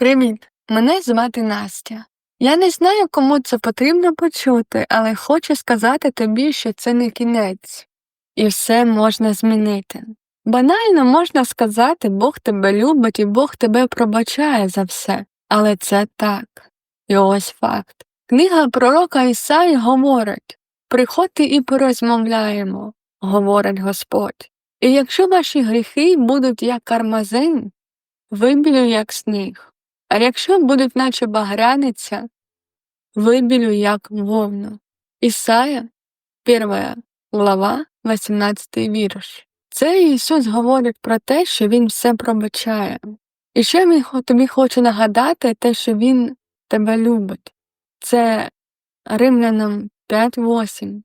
Привіт! Мене звати Настя. Я не знаю, кому це потрібно почути, але хочу сказати тобі, що це не кінець, і все можна змінити. Банально можна сказати, Бог тебе любить і Бог тебе пробачає за все, але це так. І ось факт. Книга пророка Ісаї говорить Приходьте і порозмовляємо, говорить Господь. І якщо ваші гріхи будуть як кармазин, вибілю як сніг, а якщо будуть наче багряниця, вибілю як вовну. Ісая, 1 глава, 18 вірш. Це Ісус говорить про те, що Він все пробачає. І ще він тобі хочу нагадати те, що Він тебе любить. Це Римлянам 5.8.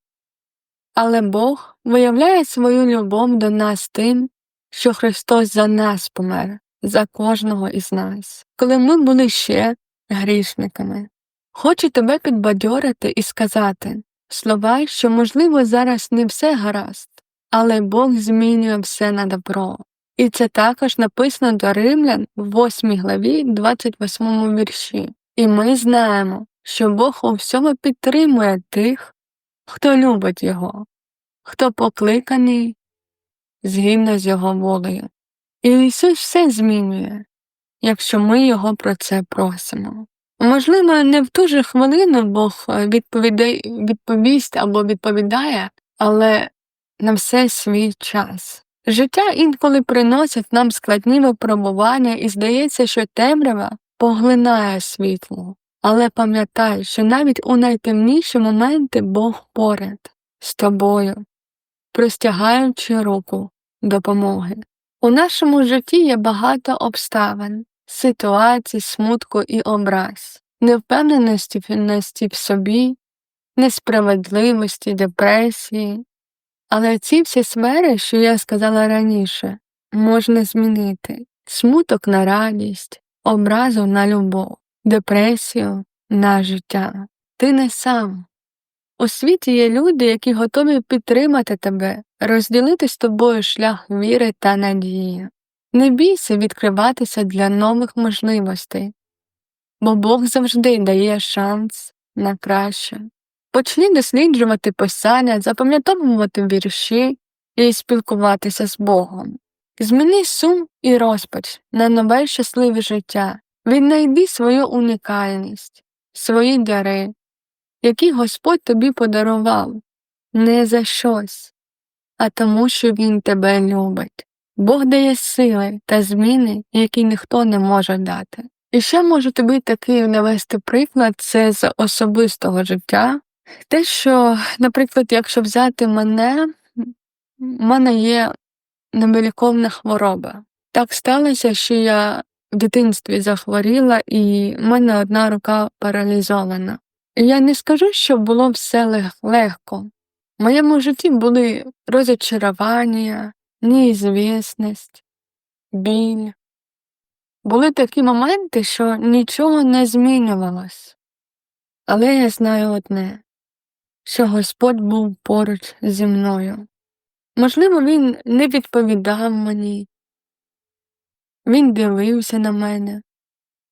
Але Бог виявляє свою любов до нас тим, що Христос за нас помер, за кожного із нас, коли ми були ще грішниками. Хочу тебе підбадьорити і сказати слова, що, можливо, зараз не все гаразд, але Бог змінює все на добро. І це також написано до Римлян в 8 главі 28 вірші. І ми знаємо, що Бог у всьому підтримує тих, хто любить Його, хто покликаний згідно з Його волею. І Ісус все змінює, якщо ми Його про це просимо. Можливо, не в ту же хвилину Бог е, відповідає, відповість або відповідає, але на все свій час. Життя інколи приносить нам складні випробування і здається, що темрява поглинає світло. Але пам'ятай, що навіть у найтемніші моменти Бог поряд з тобою, простягаючи руку допомоги. У нашому житті є багато обставин, ситуацій, смутку і образ, невпевненості в собі, несправедливості, депресії. Але ці всі сфери, що я сказала раніше, можна змінити смуток на радість, образу на любов, депресію на життя. Ти не сам. У світі є люди, які готові підтримати тебе, розділити з тобою шлях віри та надії. Не бійся відкриватися для нових можливостей, бо Бог завжди дає шанс на краще. Почни досліджувати писання, запам'ятовувати вірші і спілкуватися з Богом. Зміни сум і розпач на нове щасливе життя, віднайди свою унікальність, свої дари, які Господь тобі подарував, не за щось, а тому, що Він тебе любить. Бог дає сили та зміни, які ніхто не може дати. І ще можу тобі такий навести приклад це з особистого життя. Те, що, наприклад, якщо взяти мене, в мене є невиліковна хвороба. Так сталося, що я в дитинстві захворіла, і в мене одна рука паралізована. Я не скажу, що було все лег- легко. В моєму житті були розочарування, неізвісність, біль. Були такі моменти, що нічого не змінювалось. Але я знаю одне, що Господь був поруч зі мною. Можливо, він не відповідав мені, він дивився на мене,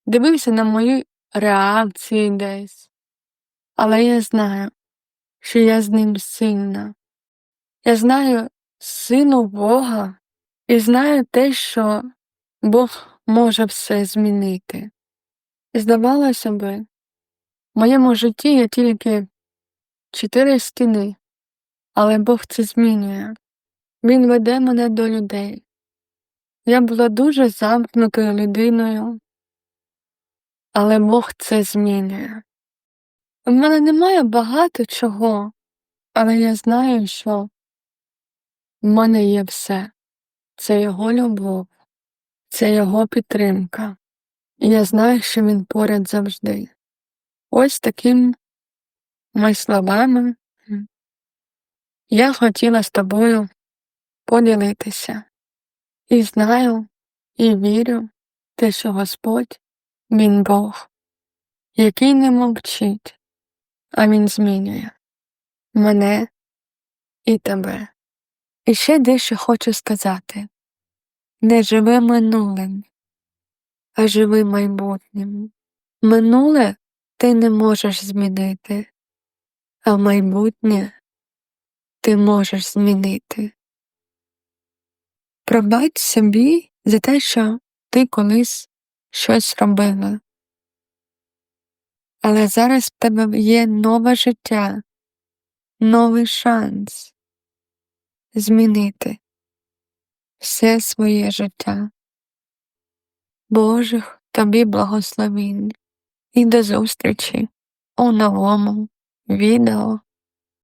дивився на мої реакції десь. Але я знаю, що я з ним сильна. Я знаю силу Бога і знаю те, що Бог може все змінити. І здавалося би, в моєму житті є тільки чотири стіни, але Бог це змінює. Він веде мене до людей. Я була дуже замкнутою людиною, але Бог це змінює. У мене немає багато чого, але я знаю, що в мене є все. Це його любов, це його підтримка. І я знаю, що він поряд завжди. Ось такими словами я хотіла з тобою поділитися. І знаю, і вірю, те, що Господь, Він Бог, який не мовчить, а Він змінює мене і тебе. І ще дещо хочу сказати не живи минулим, а живи майбутнім. Минуле ти не можеш змінити, а майбутнє ти можеш змінити. Пробач собі за те, що ти колись щось робила. Але зараз в тебе є нове життя, новий шанс змінити все своє життя. Божих тобі благословінь і до зустрічі у новому відео.